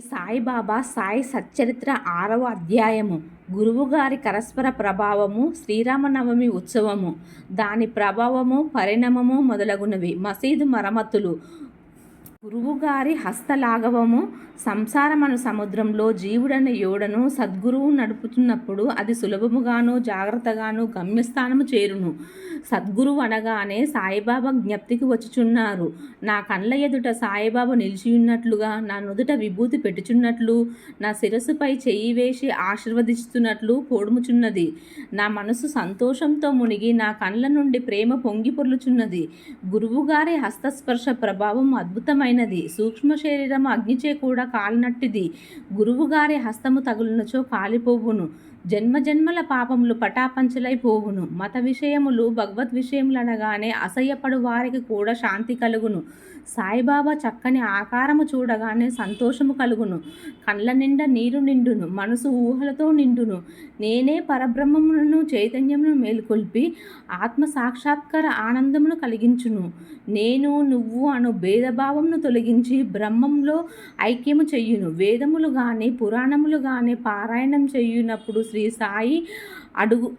సాయిబాబా సాయి సచ్చరిత్ర ఆరవ అధ్యాయము. గురువుగారి కరస్పర ప్రభావము శ్రీరామనవమి ఉత్సవము. దాని ప్రభావము పరిణామము మొదలగునవి. మసీదు మరమ్మతులు. గురువుగారి హస్తలాఘవము. సంసారమను సముద్రంలో జీవుడని యోడను సద్గురువు నడుపుతున్నప్పుడు అది సులభముగాను జాగ్రత్తగాను గమ్యస్థానము చేరును. సద్గురువు అనగానే సాయిబాబా జ్ఞప్తికి వచ్చుచున్నారు. నా కండ్ల ఎదుట సాయిబాబా నిలిచియున్నట్లుగా నా నుదుట విభూతి పెట్టుచున్నట్లు నా శిరస్సుపై చెయ్యి వేసి ఆశీర్వదిస్తున్నట్లు కోడుముచున్నది నా మనసు సంతోషంతో మునిగి నా కండ్ల నుండి ప్రేమ పొంగి పొర్లుచున్నది. గురువుగారి హస్తస్పర్శ ప్రభావం అద్భుతమైనది. సూక్ష్మ శరీరం అగ్నిచే కూడా కాలినట్టిది. గురువుగారి హస్తము తగులునచో కాలిపోవును. జన్మ జన్మల పాపములు పటాపంచలైపోవును మత విషయములు భగవద్ విషయములు అనగానే అసహ్యపడు వారికి కూడా శాంతి కలుగును. సాయిబాబా చక్కని ఆకారము చూడగానే సంతోషము కలుగును. కళ్ళ నిండా నీరు నిండును మనసు ఊహలతో నిండును. నేనే పరబ్రహ్మమును చైతన్యమును మేల్కొల్పి ఆత్మ సాక్షాత్కార ఆనందమును కలిగించును. నేను నువ్వు అను భేదభావమును తొలగించి బ్రహ్మంలో ఐక్యము చెయ్యును వేదములు కానీ పురాణములు కానీ పారాయణం చెయ్యునప్పుడు శ్రీ సాయి అడుగు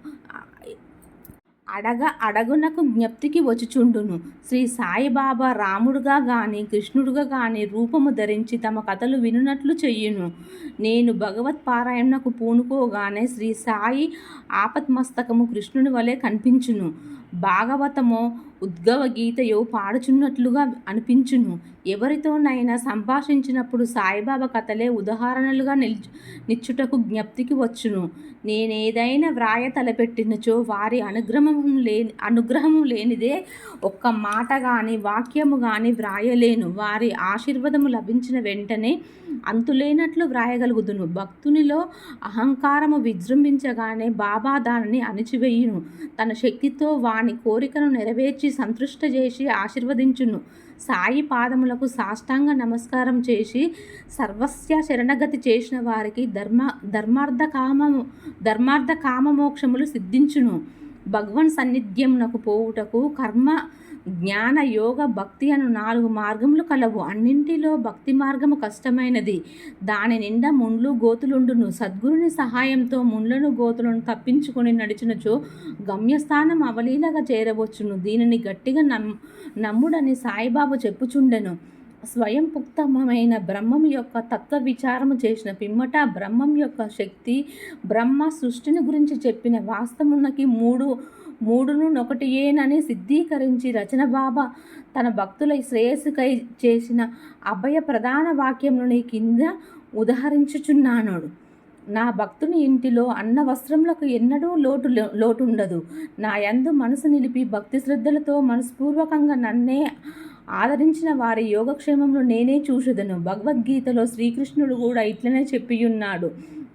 అడగ అడగునకు జ్ఞప్తికి వచ్చుచుండును. శ్రీ సాయిబాబా రాముడుగా గాని కృష్ణుడుగా గాని రూపము ధరించి తమ కథలు వినునట్లు చెయ్యును నేను భగవత్ పారాయణకు పూనుకోగానే శ్రీ సాయి ఆపత్మస్తకము కృష్ణుని వలె కనిపించును. భాగవతము ఉద్గవ గీతయో పాడుచున్నట్లుగా అనిపించును. ఎవరితోనైనా సంభాషించినప్పుడు సాయిబాబా కథలే ఉదాహరణలుగా నిల్చు నిచ్చుటకు జ్ఞప్తికి వచ్చును. నేనేదైనా వ్రాయ తలపెట్టినచో వారి అనుగ్రహం లేని అనుగ్రహము లేనిదే ఒక్క మాట కానీ వాక్యము కానీ వ్రాయలేను. వారి ఆశీర్వాదము లభించిన వెంటనే అంతులేనట్లు వ్రాయగలుగుదును. భక్తునిలో అహంకారము విజృంభించగానే బాబా దానిని అణిచివేయును. తన శక్తితో వాని కోరికను నెరవేర్చి సంతృష్ట చేసి ఆశీర్వదించును. సాయి పాదములకు సాష్టాంగ నమస్కారం చేసి సర్వస్య శరణగతి చేసిన వారికి ధర్మ ధర్మార్థ కామము ధర్మార్థ కామమోక్షములు సిద్ధించును. భగవన్ సన్నిధ్యమునకు పోవుటకు కర్మ జ్ఞాన యోగ భక్తి అను నాలుగు మార్గములు కలవు. అన్నింటిలో భక్తి మార్గము కష్టమైనది. దాని నిండా ముండ్లు గోతులుండును. సద్గురుని సహాయంతో ముండ్లను గోతులను తప్పించుకొని నడిచినచో గమ్యస్థానం అవలీలగా చేరవచ్చును. దీనిని గట్టిగా నమ్ నమ్ముడని సాయిబాబు చెప్పుచుండెను. స్వయం పుక్తమైన బ్రహ్మం యొక్క తత్వ విచారము చేసిన పిమ్మట బ్రహ్మం యొక్క శక్తి బ్రహ్మ సృష్టిని గురించి చెప్పిన వాస్తవమునకి మూడు మూడును ఒకటియేనని సిద్ధీకరించి రచన బాబా తన భక్తుల శ్రేయస్సుకై చేసిన అభయ ప్రధాన వాక్యములని కింద ఉదహరించుచున్నాను నా భక్తుని ఇంటిలో అన్న వస్త్రములకు ఎన్నడూ లోటు లోటుండదు. నా యందు మనసు నిలిపి భక్తి శ్రద్ధలతో మనస్పూర్వకంగా నన్నే ఆదరించిన వారి యోగక్షేమంలో నేనే చూసుదను భగవద్గీతలో శ్రీకృష్ణుడు కూడా ఇట్లనే చెప్పియున్నాడు.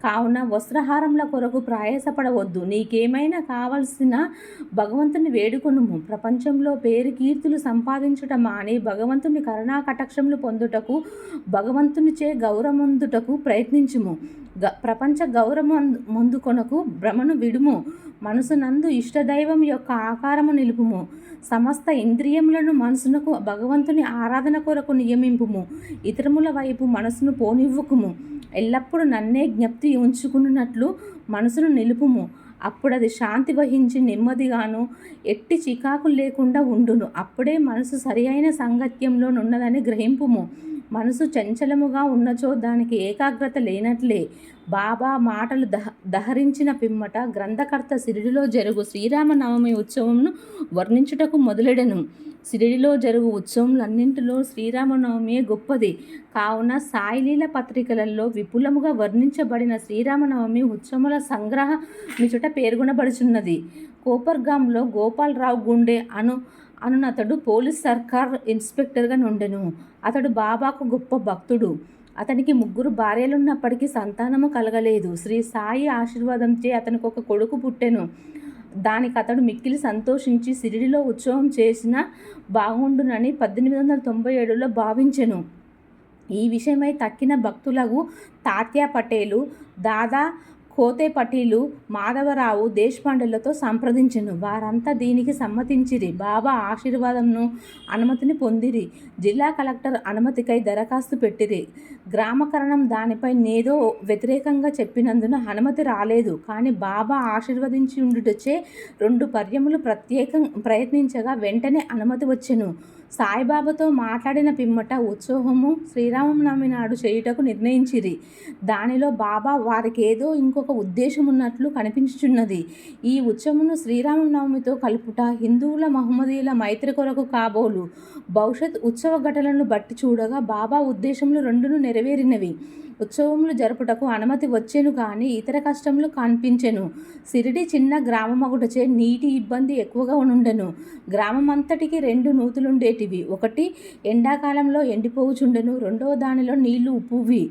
కావున వస్త్రహారముల కొరకు ప్రయాసపడవద్దు. నీకేమైనా కావలసిన భగవంతుని వేడుకొనుము. ప్రపంచంలో పేరు కీర్తులు సంపాదించుట మాని భగవంతుని కరుణా కటాక్షములు పొందుటకు భగవంతునిచే గౌరవందుటకు ప్రయత్నించుము. గ ప్రపంచ గౌరవం ముందుకొనకు భ్రమను విడుము. మనసునందు ఇష్టదైవం యొక్క ఆకారము నిలుపుము. సమస్త ఇంద్రియములను మనసునకు భగవంతుని ఆరాధన కొరకు నియమింపుము. ఇతరముల వైపు మనసును పోనివ్వకుము. ఎల్లప్పుడూ నన్నే జ్ఞప్తి ఉంచుకున్నట్లు మనసును నిలుపుము. అప్పుడు అది శాంతి వహించి నెమ్మదిగాను ఎట్టి చికాకులు లేకుండా ఉండును. అప్పుడే మనసు సరి అయిన సాంగత్యంలో నున్నదని గ్రహింపుము. మనసు చంచలముగా ఉన్నచో దానికి ఏకాగ్రత లేనట్లే. బాబా మాటలు దహ దహరించిన పిమ్మట గ్రంథకర్త సిరిడిలో జరుగు శ్రీరామనవమి ఉత్సవంను వర్ణించుటకు మొదలెడెను. సిరిడిలో జరుగు ఉత్సవములన్నింటిలో శ్రీరామనవమి గొప్పది. కావున సాయిలీల పత్రికలలో విపులముగా వర్ణించబడిన శ్రీరామనవమి ఉత్సవముల సంగ్రహ మిచుట పేర్కొనబడుచున్నది. కోపర్గాంలో గోపాలరావు గుండె అను అనునతడు పోలీస్ సర్కార్ ఇన్స్పెక్టర్గా నుండెను. అతడు బాబాకు గొప్ప భక్తుడు. అతనికి ముగ్గురు భార్యలున్నప్పటికీ సంతానము కలగలేదు. శ్రీ సాయి ఆశీర్వాదంచే అతనికి ఒక కొడుకు పుట్టెను. దానికి అతడు మిక్కిలి సంతోషించి సిరిడిలో ఉత్సవం చేసిన బాగుండునని పద్దెనిమిది వందల తొంభై ఏడులో భావించెను. ఈ విషయమై తక్కిన భక్తులకు తాత్యా పటేలు దాదా కోతేపటీలు మాధవరావు దేశపాండులతో సంప్రదించెను. వారంతా దీనికి సమ్మతించిరి. బాబా ఆశీర్వాదంను అనుమతిని పొందిరి. జిల్లా కలెక్టర్ అనుమతికై దరఖాస్తు పెట్టిరి. గ్రామకరణం దానిపై నేదో వ్యతిరేకంగా చెప్పినందున అనుమతి రాలేదు. కానీ బాబా ఆశీర్వదించి ఉండుటచే రెండు పర్యములు ప్రత్యేకం ప్రయత్నించగా వెంటనే అనుమతి వచ్చెను. సాయిబాబాతో మాట్లాడిన పిమ్మట ఉత్సవము శ్రీరామనవమి నాడు చేయుటకు నిర్ణయించిరి. దానిలో బాబా వారికి ఏదో ఇంకొక ఉద్దేశం ఉన్నట్లు కనిపించుచున్నది. ఈ ఉత్సవమును శ్రీరామనవమితో కలుపుట హిందువుల మహమ్మదీయుల మైత్రి కొరకు కాబోలు. భవిష్యత్ ఉత్సవ ఘటనలను బట్టి చూడగా బాబా ఉద్దేశములు రెండును నెరవేరినవి. ఉత్సవములు జరుపుటకు అనుమతి వచ్చెను కానీ ఇతర కష్టములు కనిపించెను. సిరిడి చిన్న గ్రామమగుటచే నీటి ఇబ్బంది ఎక్కువగా ఉండెను గ్రామమంతటికి రెండు నూతులుండేటివి. ఒకటి ఎండాకాలంలో ఎండిపోవుచుండెను. రెండవ దానిలో నీళ్ళు ఉప్పువి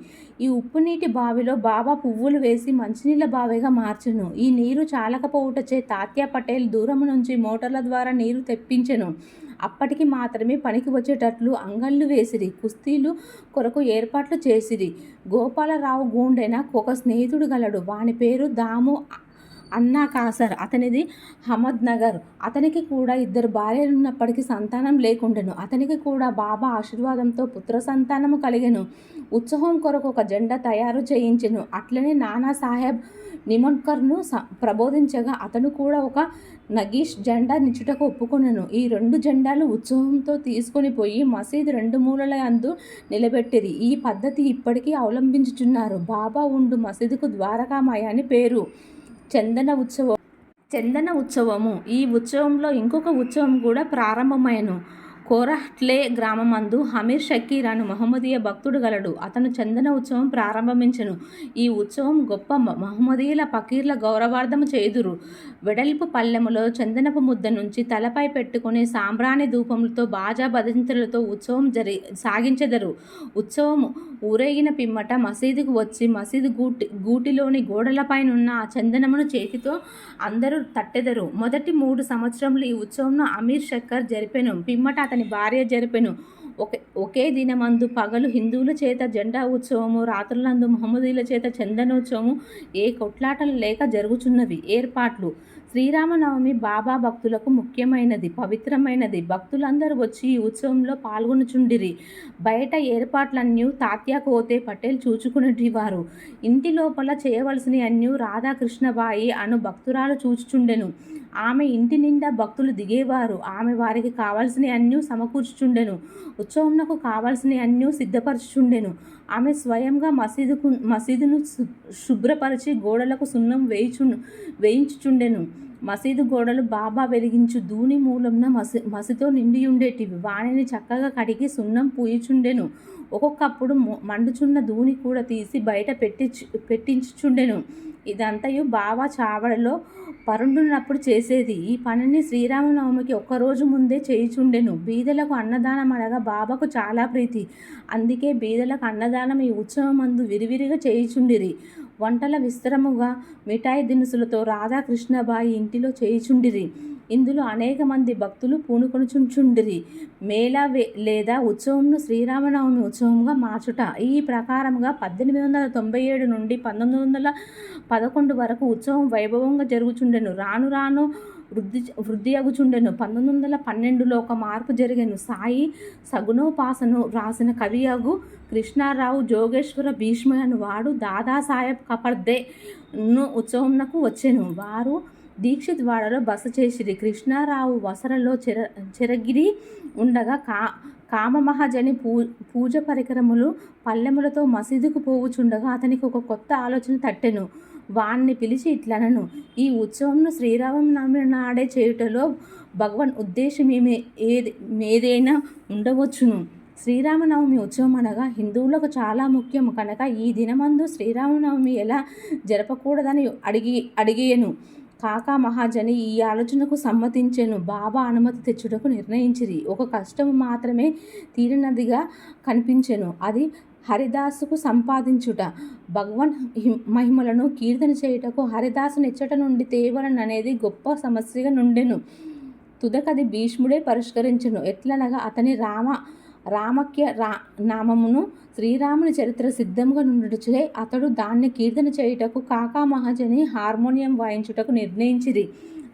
ఈ ఉప్పు నీటి బావిలో బాబా పువ్వులు వేసి మంచినీళ్ళ బావిగా మార్చెను. ఈ నీరు చాలకపోవుటచే తాత్యా పటేల్ దూరం నుంచి మోటార్ల ద్వారా నీరు తెప్పించెను. అప్పటికి మాత్రమే పనికి వచ్చేటట్లు అంగళ్ళు వేసిరి కుస్తీలు కొరకు ఏర్పాట్లు చేసిరి. గోపాలరావు గూండెన ఒక స్నేహితుడు గలడు. వాని పేరు దాము అన్నా కాసర్ అతనిది హమద్ నగర్ అతనికి కూడా ఇద్దరు భార్యలు ఉన్నప్పటికీ సంతానం లేకుండెను. అతనికి కూడా బాబా ఆశీర్వాదంతో పుత్ర సంతానము కలిగెను. ఉత్సవం కొరకు ఒక జెండా తయారు చేయించెను. అట్లనే నానా సాహెబ్ నిమోన్కర్ను స ప్రబోధించగా అతను కూడా ఒక నగీష్ జెండా నిచ్చుటకు ఒప్పుకొనను. ఈ రెండు జెండాలు ఉత్సవంతో తీసుకొని పోయి మసీదు రెండు మూలల అందు నిలబెట్టేది ఈ పద్ధతి ఇప్పటికీ అవలంబించుచున్నారు. బాబా ఉండు మసీదుకు ద్వారకామాయ అని పేరు. చందన ఉత్సవం చందన ఉత్సవము. ఈ ఉత్సవంలో ఇంకొక ఉత్సవం కూడా ప్రారంభమైనను కోరహ్ట్లే గ్రామమందు హమీర్ షకీర్ అను మహమ్మదీయ భక్తుడు గలడు. అతను చందన ఉత్సవం ప్రారంభించెను. ఈ ఉత్సవం గొప్ప మ- మహమ్మదీయుల పకీర్ల గౌరవార్థము చేదురు. వెడల్పు పల్లెములో చందనపు ముద్ద నుంచి తలపై పెట్టుకుని సాంబ్రాణి ధూపములతో బాజా భజంతులతో ఉత్సవం జరి సాగించెదరు. ఉత్సవం ఊరేగిన పిమ్మట మసీదుకు వచ్చి మసీదు గూటి గూటిలోని గోడలపైనున్న ఆ చందనమును చేతితో అందరూ తట్టెదరు. మొదటి మూడు సంవత్సరములు ఈ ఉత్సవంను అమీర్ షక్కర్ జరిపెను. పిమ్మట అతని భార్య జరిపెను. ఒకే ఒకే దినమందు పగలు హిందువుల చేత జెండా ఉత్సవము రాత్రులందు మహమ్మదీల చేత చందనోత్సవము. ఏ కొట్లాటలు లేక జరుగుచున్నవి. ఏర్పాట్లు. శ్రీరామనవమి బాబా భక్తులకు ముఖ్యమైనది పవిత్రమైనది. భక్తులందరూ వచ్చి ఈ ఉత్సవంలో పాల్గొనుచుండిరి. బయట ఏర్పాట్లన్నీ తాత్యా కోతే పటేల్ చూచుకునేటివారు. ఇంటి లోపల చేయవలసిన అన్యూ రాధాకృష్ణబాయి అను భక్తురాలు చూచుచుండెను. ఆమె ఇంటి నిండా భక్తులు దిగేవారు. ఆమె వారికి కావాల్సిన అన్యూ సమకూర్చుచుండెను. ఉత్సవంకు కావాల్సిన అన్యూ సిద్ధపరచుచుండెను. ఆమె స్వయంగా మసీదుకు మసీదును శుభ్రపరిచి గోడలకు సున్నం వేయిచు వేయించుచుండెను. మసీదు గోడలు బాబా వెలిగించు దూని మూలంన మసి మసితో నిండి ఉండేటివి. వాణిని చక్కగా కడిగి సున్నం పూయిచుండెను. ఒక్కొక్కప్పుడు మండుచున్న దూని కూడా తీసి బయట పెట్టి పెట్టించుచుండెను. ఇదంతయు బాబా చావడలో పరుండున్నప్పుడు చేసేది. ఈ పనిని శ్రీరామనవమికి ఒక్కరోజు ముందే చేయుచుండెను. బీదలకు అన్నదానం అనగా బాబాకు చాలా ప్రీతి. అందుకే బీదలకు అన్నదానం ఈ ఉత్సవం మందు విరివిరిగా చేయుచుండిరి. వంటల విస్తరముగా మిఠాయి దినుసులతో రాధాకృష్ణబాయి ఇంటిలో చేయుచుండిరి. ఇందులో అనేక మంది భక్తులు పూనుకొనుచుంచుండిరి. మేళా లేదా ఉత్సవంను శ్రీరామనవమి ఉత్సవంగా మార్చుట. ఈ ప్రకారంగా పద్దెనిమిది వందల తొంభై ఏడు నుండి పంతొమ్మిది వందల పదకొండు వరకు ఉత్సవం వైభవంగా జరుగుచుండెను. రాను రాను వృద్ధి వృద్ధి అగుచుండెను. పంతొమ్మిది వందల పన్నెండులో ఒక మార్పు జరిగాను. సాయి సగుణోపాసను రాసిన కవియగు కృష్ణారావు జోగేశ్వర భీష్మ అను వాడు దాదాసాహెబ్ కపర్దే ను ఉత్సవంనకు వారు దీక్షిత్ వాడలో బస చేసిరి. కృష్ణారావు వసరలో చెర చెరగిరి ఉండగా కా కామమహాజని పూ పూజ పరికరములు పల్లెములతో మసీదుకు పోవుచుండగా అతనికి ఒక కొత్త ఆలోచన తట్టెను. వాణ్ణి పిలిచి ఇట్లనను. ఈ ఉత్సవంను శ్రీరామనవమి నాడే చేయుటలో భగవాన్ ఉద్దేశం ఏమే ఏది ఏదైనా ఉండవచ్చును. శ్రీరామనవమి ఉత్సవం అనగా హిందువులకు చాలా ముఖ్యం. కనుక ఈ దినమందు శ్రీరామనవమి ఎలా జరపకూడదని అడిగి అడిగేను. కాకా మహాజని ఈ ఆలోచనకు సమ్మతించెను. బాబా అనుమతి తెచ్చుటకు నిర్ణయించిరి. ఒక కష్టం మాత్రమే తీరినదిగా కనిపించెను. అది హరిదాసుకు సంపాదించుట. భగవన్ మహిమలను కీర్తన చేయుటకు హరిదాసు నిచ్చట నుండి తేవలననేది గొప్ప సమస్యగా నుండెను. తుదకది భీష్ముడే పరిష్కరించెను. ఎట్లనగా అతని రామ రామక్య రా నామమును శ్రీరాముని చరిత్ర సిద్ధంగా నుండుచే అతడు దాన్ని కీర్తన చేయుటకు కాకా మహాజని హార్మోనియం వాయించుటకు నిర్ణయించిరి.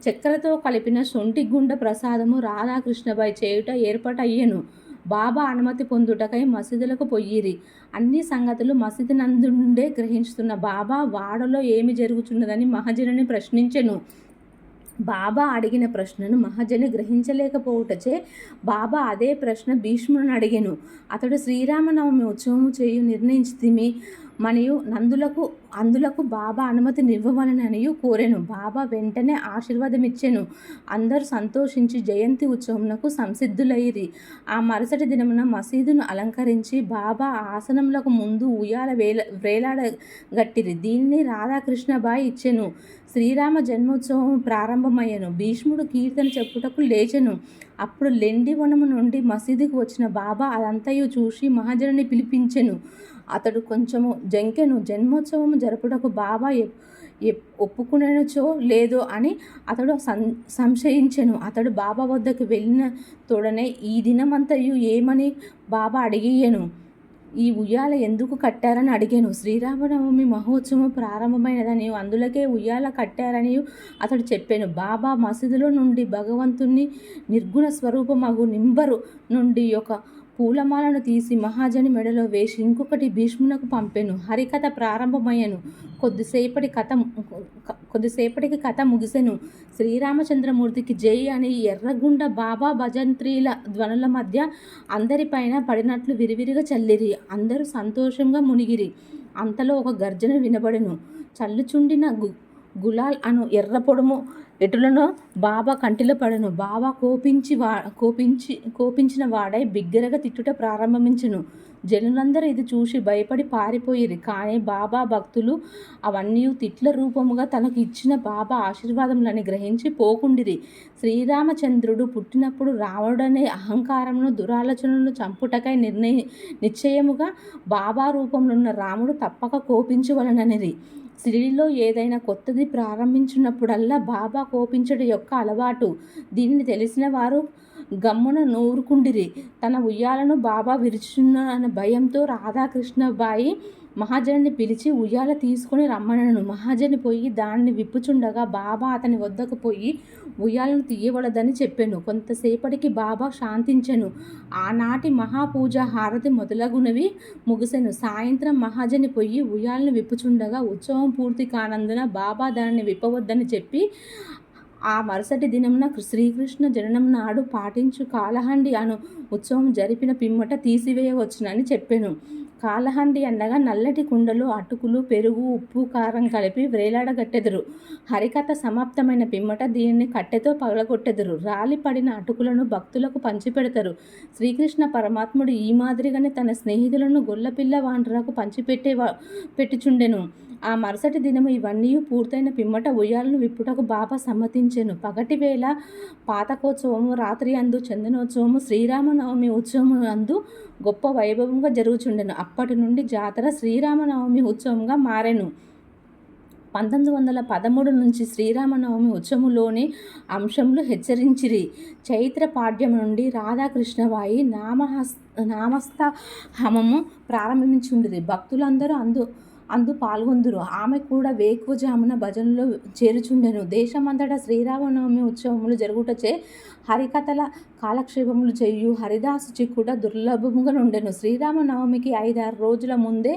చక్కెరతో కలిపిన శొంటి గుండ ప్రసాదము రాధాకృష్ణబాయి చేయుట ఏర్పాటయ్యెను. బాబా అనుమతి పొందుటకై మసీదులకు పొయ్యిరి అన్ని సంగతులు మసీదు నందుండే గ్రహించుతున్న బాబా వాడలో ఏమి జరుగుతున్నదని మహజనుని ప్రశ్నించెను. బాబా అడిగిన ప్రశ్నను మహాజని గ్రహించలేకపోవుటచే బాబా అదే ప్రశ్న భీష్ముని అడిగాను అతడు శ్రీరామనవమి ఉత్సవము చేయు నిర్ణయించితిమి. మరియు నందులకు అందులకు బాబా అనుమతి నివ్వవలననియు కోరెను. బాబా వెంటనే ఆశీర్వాదమిచ్చెను. అందరూ సంతోషించి జయంతి ఉత్సవమునకు సంసిద్ధులైరి. ఆ మరుసటి దినమున మసీదును అలంకరించి బాబా ఆసనములకు ముందు ఉయ్యాల వేల వేలాడగట్టిరి. దీనిని రాధాకృష్ణబాయి ఇచ్చెను. శ్రీరామ జన్మోత్సవం ప్రారంభమయ్యను. భీష్ముడు కీర్తన చెప్పుటకు లేచెను. అప్పుడు లెండివనము నుండి మసీదుకు వచ్చిన బాబా అదంతయు చూసి మహాజనుని పిలిపించెను. అతడు కొంచెము జంకెను జన్మోత్సవము జరుపుటకు బాబా ఎప్ లేదో అని అతడు సం సంశయించెను. అతడు బాబా వద్దకు వెళ్ళిన తోడనే ఈ దినమంతయు ఏమని బాబా అడిగియెను? ఈ ఉయ్యాల ఎందుకు కట్టారని అడిగాను. శ్రీరామనవమి మహోత్సవం ప్రారంభమైనదని అందులకే ఉయ్యాల కట్టారని అతడు చెప్పాను. బాబా మసీదులో నుండి భగవంతుని నిర్గుణ స్వరూపమగు నింబరు నుండి ఒక పూలమాలను తీసి మహాజని మెడలో వేసి ఇంకొకటి భీష్మునకు పంపెను. హరికథ ప్రారంభమయ్యను. కొద్దిసేపటి కథ కొద్దిసేపటికి కథ ముగిసెను. శ్రీరామచంద్రమూర్తికి జై అని ఎర్రగుండ బాబా భజంత్రీల ధ్వనుల మధ్య అందరిపైన పడినట్లు విరివిరిగా చల్లిరి. అందరూ సంతోషంగా మునిగిరి. అంతలో ఒక గర్జన వినబడెను. చల్లుచుండిన గు గులాల్ అను ఎర్ర పొడుము ఎటులను బాబా కంటిలో పడను. బాబా కోపించి వా కోపించి కోపించిన వాడై బిగ్గరగా తిట్టుట ప్రారంభించెను. జనులందరూ ఇది చూసి భయపడి పారిపోయిరి. కానీ బాబా భక్తులు అవన్నీ తిట్ల రూపముగా తనకు ఇచ్చిన బాబా ఆశీర్వాదములని గ్రహించి పోకుండిరి. శ్రీరామచంద్రుడు పుట్టినప్పుడు రావడనే అహంకారమును దురాలోచనలను చంపుటకై నిర్ణయ నిశ్చయముగా బాబా రూపంలో ఉన్న రాముడు తప్పక కోపించవలననిది స్త్రీలో ఏదైనా కొత్తది ప్రారంభించినప్పుడల్లా బాబా కోపించడం యొక్క అలవాటు. దీనిని తెలిసిన వారు గమ్మున నూరుకుండిరి. తన ఉయ్యాలను బాబా విరుచున్న భయంతో రాధాకృష్ణబాయి మహాజన్ని పిలిచి ఉయ్యాల తీసుకుని రమ్మనను. మహాజని పోయి దాన్ని విప్పుచుండగా బాబా అతని వద్దకు పోయి ఉయ్యాలను తీయవలదని చెప్పాను. కొంతసేపటికి బాబా శాంతించెను. ఆనాటి మహాపూజ హారతి మొదలగునవి ముగిసెను. సాయంత్రం మహాజని పోయి ఉయ్యాలను విప్పుచుండగా ఉత్సవం పూర్తి కానందున బాబా దానిని విప్పవద్దని చెప్పి ఆ మరుసటి దినమున శ్రీకృష్ణ జననం నాడు పాటించు కాలహండి అను ఉత్సవం జరిపిన పిమ్మట తీసివేయవచ్చునని చెప్పాను. కాలహండి అనగా నల్లటి కుండలు అటుకులు పెరుగు ఉప్పు కారం కలిపి వేలాడగట్టెదరు. హరికథ సమాప్తమైన పిమ్మట దీనిని కట్టెతో పగలగొట్టెదరు. రాలి పడిన అటుకులను భక్తులకు పంచిపెడతారు. శ్రీకృష్ణ పరమాత్ముడు ఈ మాదిరిగానే తన స్నేహితులను గొల్లపిల్ల వాండ్రకు పంచిపెట్టే పెట్టుచుండెను. ఆ మరుసటి దినము ఇవన్నీ పూర్తయిన పిమ్మట ఉయ్యాలను విప్పుటకు బాబా సమ్మతించెను. పగటి వేళ పాతకోత్సవము రాత్రి అందు చందనోత్సవము శ్రీరామనవమి ఉత్సవము అందు గొప్ప వైభవంగా జరుగుచుండెను. అప్పటి నుండి జాతర శ్రీరామనవమి ఉత్సవంగా మారెను. పంతొమ్మిది వందల పదమూడు నుంచి శ్రీరామనవమి ఉత్సవంలోని అంశములు హెచ్చరించిరి. చైత్ర పాడ్యం నుండి రాధాకృష్ణవాయి నామహస్ నామస్థ హమము ప్రారంభించుండిరి. భక్తులందరూ అందు అందు పాల్గొందురు. ఆమె కూడా వేకువజామున భజనలో చేరుచుండెను. దేశమంతటా శ్రీరామనవమి ఉత్సవములు జరుగుటచే హరికథల కాలక్షేపములు చేయు హరిదాసు చిక్కుట దుర్లభముగా నుండెను శ్రీరామనవమికి ఐదారు రోజుల ముందే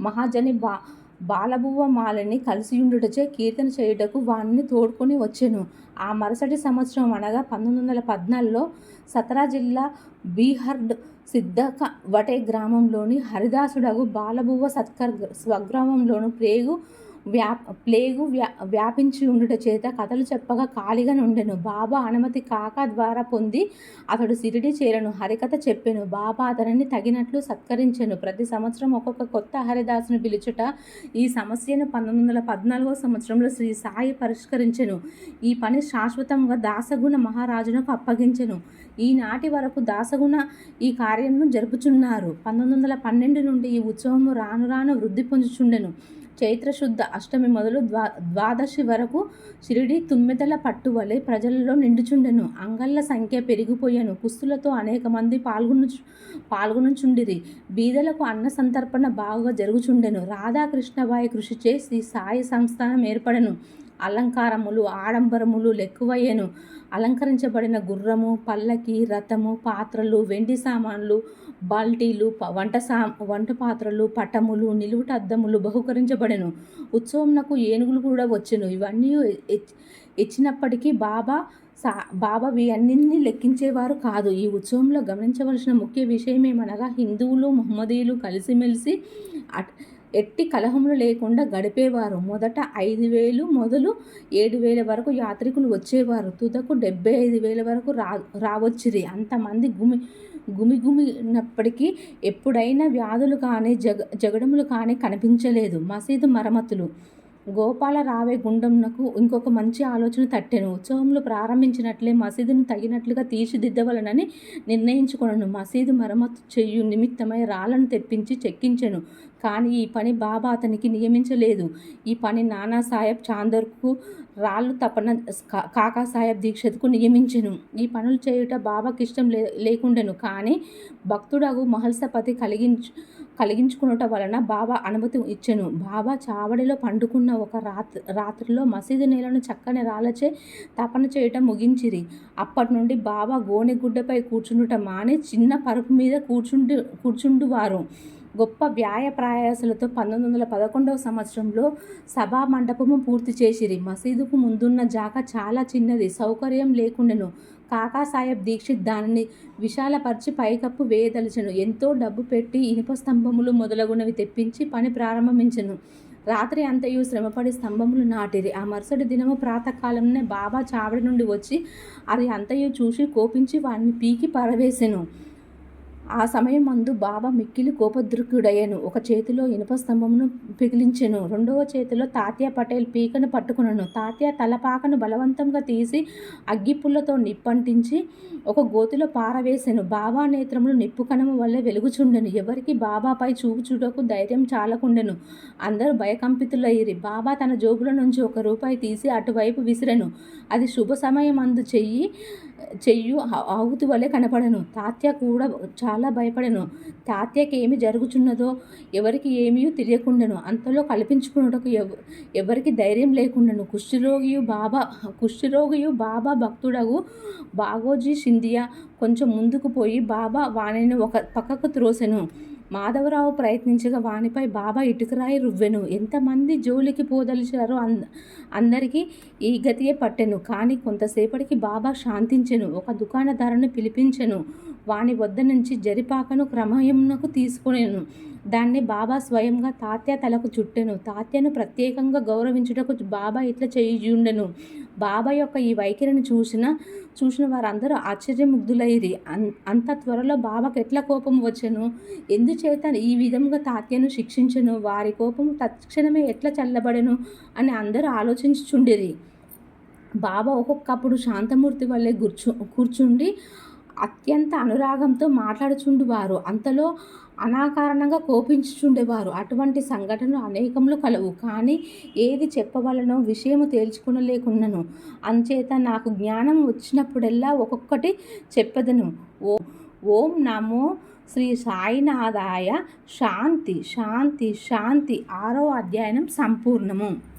మహాజని బా బాలబువ్వ మాలని కలిసి ఉండుటచే కీర్తన చేయుటకు వాణ్ణి తోడుకొని వచ్చెను. ఆ మరుసటి సంవత్సరం అనగా పంతొమ్మిది వందల పద్నాలుగులో సతరా జిల్లా బీహర్డ్ సిద్ధక వటే గ్రామంలోని హరిదాసుడగు బాలబువ్వ సత్కర్ స్వగ్రామంలోను ప్రేగు వ్యా ప్లేగు వ్యా వ్యాపించి ఉండుట చేత కథలు చెప్పగా ఖాళీగా నుండెను. బాబా అనుమతి కాక ద్వారా పొంది అతడు సిరిడి చేరను హరికథ చెప్పెను. బాబా అతనిని తగినట్లు సత్కరించెను. ప్రతి సంవత్సరం ఒక్కొక్క కొత్త హరిదాసును పిలుచుట ఈ సమస్యను పంతొమ్మిది వందల పద్నాలుగో సంవత్సరంలో శ్రీ సాయి పరిష్కరించెను. ఈ పని శాశ్వతంగా దాసగుణ మహారాజునకు అప్పగించెను. ఈనాటి వరకు దాసగుణ ఈ కార్యమును జరుపుచున్నారు. పంతొమ్మిది వందల పన్నెండు నుండి ఈ ఉత్సవము రాను రాను వృద్ధి పొందుచుండెను. చైత్రశుద్ధ అష్టమి మొదలు ద్వా ద్వాదశి వరకు షిరిడి తుమ్మెదల పట్టువలె ప్రజలలో నిండుచుండెను. అంగళ్ళ సంఖ్య పెరిగిపోయాను. కుస్తులతో అనేక మంది పాల్గొను పాల్గొనుచుండిరి. బీదలకు అన్న సంతర్పణ బాగా జరుగుచుండెను. రాధాకృష్ణబాయి కృషి చేసి సాయి సంస్థానం ఏర్పడను. అలంకారములు ఆడంబరములు లెక్కువయ్యను. అలంకరించబడిన గుర్రము పల్లకి రథము పాత్రలు వెండి సామాన్లు బాల్టీలు వంట సా వంట పాత్రలు పటములు నిలువుట అద్దములు బహుకరించబడెను. ఉత్సవంనకు ఏనుగులు కూడా వచ్చెను. ఇవన్నీ ఇచ్చినప్పటికీ బాబా సా బాబా అన్నింటినీ లెక్కించేవారు కాదు. ఈ ఉత్సవంలో గమనించవలసిన ముఖ్య విషయం ఏమనగా హిందువులు మహమ్మదీయులు కలిసిమెలిసి అట్ ఎట్టి కలహములు లేకుండా గడిపేవారు. మొదట ఐదు వేలు మొదలు ఏడు వేల వరకు యాత్రికులు వచ్చేవారు. తుదకు డెబ్బై ఐదు వేల వరకు రా రావచ్చిరి. అంతమంది గుమి గుమిగుమినప్పటికీ ఎప్పుడైనా వ్యాధులు కానీ జగ జగడములు కానీ కనిపించలేదు. మసీదు మరమ్మతులు. గోపాల రావే గుండంనకు ఇంకొక మంచి ఆలోచన తట్టెను. ఉత్సవంలో ప్రారంభించినట్లే మసీదును తగినట్లుగా తీర్చిదిద్దవలనని నిర్ణయించుకున్నాను మసీదు మరమ్మతు చెయ్యు నిమిత్తమై రాళ్ళను తెప్పించి చెక్కించెను. కానీ ఈ పని బాబా అతనికి నియమించలేదు. ఈ పని నానాసాహెబ్ చాందర్కు రాళ్ళు తపన కాకాసాహెబ్ దీక్షకు నియమించెను. ఈ పనులు చేయుట బాబాకి ఇష్టం లే లేకుండెను. కానీ భక్తుడగు మహల్సపతి కలిగించు కలిగించుకునుట వలన బాబా అనుమతి ఇచ్చెను. బాబా చావడిలో పండుకున్న ఒక రాత్రి రాత్రిలో మసీదు నేలను చక్కని రాళ్ళచే తపన చేయటం ముగించిరి. అప్పటి నుండి బాబా గోనెగుడ్డపై కూర్చుండుట మానే చిన్న పరుపు మీద కూర్చుండు కూర్చుండువారు. గొప్ప వ్యాయ ప్రయాసలతో పంతొమ్మిది వందల పదకొండవ సంవత్సరంలో సభా మండపము పూర్తి చేసిరి. మసీదుకు ముందున్న జాగా చాలా చిన్నది. సౌకర్యం లేకుండెను. కాకాసాహెబ్ దీక్షిత్ దానిని విశాలపరిచి పైకప్పు వేయదలిచను. ఎంతో డబ్బు పెట్టి ఇనుప స్తంభములు మొదలగునవి తెప్పించి పని ప్రారంభించెను. రాత్రి అంతయు శ్రమపడి స్తంభములు నాటిరి. ఆ మరుసటి దినము ప్రాతకాలంనే బాబా చావడి నుండి వచ్చి అది అంతయు చూసి కోపించి వాడిని పీకి పరవేశెను. ఆ సమయం అందు బాబా మిక్కిలి కోపదృక్కుడయ్యను ఒక చేతిలో ఇనుప స్తంభమును పిగిలించెను. రెండవ చేతిలో తాత్య పటేల్ పీకను పట్టుకునను. తాత్య తలపాకను బలవంతంగా తీసి అగ్గిపుల్లతో నిప్పంటించి ఒక గోతిలో పారవేసెను. బాబా నేత్రములు నిప్పు కణము వల్ల వెలుగుచుండెను. ఎవరికి బాబాపై చూపు చూడకు ధైర్యం చాలకుండెను. అందరూ భయకంపితులయ్యిరి. బాబా తన జోబుల నుంచి ఒక రూపాయి తీసి అటువైపు విసిరెను. అది శుభ సమయం అందు చెయ్యి చెయ్యు ఆహుతి వలె కనపడను. తాత్య కూడా చాలా భయపడెను. తాత్యకి ఏమి జరుగుచున్నదో ఎవరికి ఏమీ తెలియకుండాను అంతలో కల్పించుకున్నటకు ఎవ ఎవరికి ధైర్యం లేకుండాను కుష్ఠరోగియు బాబా కుష్ఠరోగియు బాబా భక్తుడగు బాగోజీ సింధియా కొంచెం ముందుకు పోయి బాబా వాణిని ఒక పక్కకు త్రోసెను. మాధవరావు ప్రయత్నించగా వానిపై బాబా ఇటుకరాయి రువ్వెను. ఎంతమంది జోలికి పోదలిచారో అంద అందరికీ ఈ గతియే పట్టెను. కానీ కొంతసేపటికి బాబా శాంతించెను. ఒక దుకాణదారుని పిలిపించెను. వాని వద్ద నుంచి జరిపాకను క్రమయమునకు తీసుకునేను. దాన్ని బాబా స్వయంగా తాత్య తలకు చుట్టెను. తాత్యను ప్రత్యేకంగా గౌరవించుటకు బాబా ఇట్లా చేయుండెను బాబా యొక్క ఈ వైఖరిని చూసిన చూసిన వారందరూ ఆశ్చర్యముగ్ధులైరి. అన్ అంత త్వరలో బాబాకు ఎట్లా కోపం వచ్చెను? ఎందుచేత ఈ విధంగా తాత్యను శిక్షించను? వారి కోపం తక్షణమే ఎట్లా చల్లబడెను? అని అందరూ ఆలోచించుచుండిరి. బాబా ఒక్కొక్కప్పుడు శాంతమూర్తి వల్లే కూర్చు కూర్చుండి అత్యంత అనురాగంతో మాట్లాడుచుండువారు. అంతలో అనాకారణంగా కోపించుచుండేవారు. అటువంటి సంఘటనలు అనేకములు కలవు. కానీ ఏది చెప్పవలనో విషయము తేల్చుకునలేకున్నను. అంచేత నాకు జ్ఞానం వచ్చినప్పుడెల్లా ఒక్కొక్కటి చెప్పదను. ఓ ఓం నమో శ్రీ సాయినాథాయ. శాంతి శాంతి శాంతి. ఆరో అధ్యయనం సంపూర్ణము.